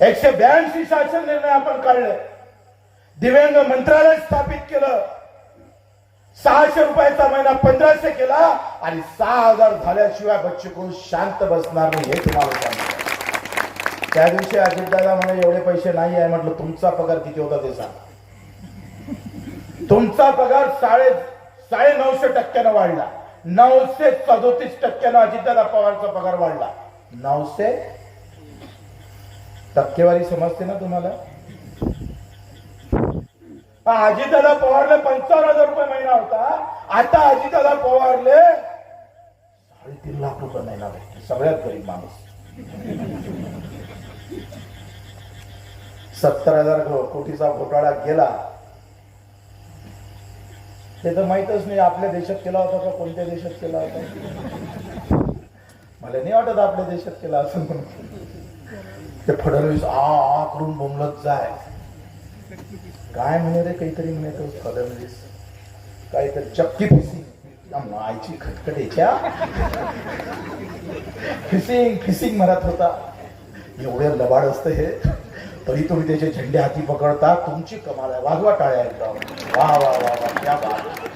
एकशे ब्याऐंशी शासन निर्णय आपण काढले. दिव्यांग मंत्रालय स्थापित केलं. सहाशे रुपयाचा महिना पंधराशे केला आणि सहा हजार झाल्याशिवाय बच्चे शांत बसणार नाही हे तुम्हाला सांगतो. त्या दिवशी अजितदादा म्हणे एवढे पैसे नाही आहे. म्हटलं तुमचा पगार किती होता ते सांग. तुमचा पगार साडे साडे नऊशे टक्क्यानं वाढला. नऊशे सदोतीस टक्क्यानं अजितदादा पवारचा पगार वाढला. नऊशे टक्केवारी समजते ना तुम्हाला? हा, अजितदादा पवारले पंचावन्न हजार रुपये महिना होता. आता अजितदादा पवारले साडेतीन लाख रुपये महिना भेटते सगळ्यात गरीब माणूस. सत्तर हजार कोटीचा घोटाळा गेला. ते तर माहीतच नाही आपल्या देशात केला होता का कोणत्या देशात केला होता? मला नाही वाटत आपल्या देशात केला असं म्हणून. ते फडणवीस आ आ करून बोंबलत जाय. काय म्हणे रे काहीतरी म्हणे तो फडणवीस. काहीतरी चक्की फिसिंग. मायची खटखटेच्या फिसिंग फिसिंग म्हणत होता. एवढं लबाड असतं हे. तरी तुम्ही त्याचे झेंडे हाती पकडता तुमची कमाल आहे. वाजवा टाळ्या एकदम. वा वा वा वा. क्या बात.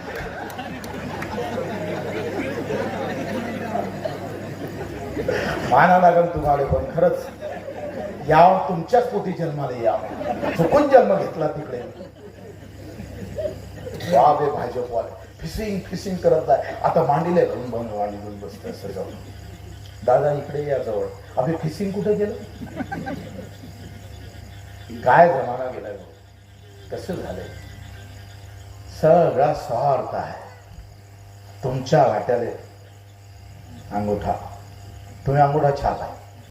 माना लागेल तुम्हाला पण खरंच. याव तुमच्याच पोटी जन्माला या चुकून जन्म घेतला तिकडे. वा भाजपवाले फिसिंग फिसिंग करत आहे आता मांडीले घरून बंद आणि घेऊन बसते सगळं. दादा इकडे या जवळ. आम्ही फिसिंग कुठे गेलं? काय जमाना गेलाय कसं झालंय? सगळा स्वार्थ आहे. तुमच्या वाट्याले अंगुठा. तुम्ही अंगुठा छाप आहे.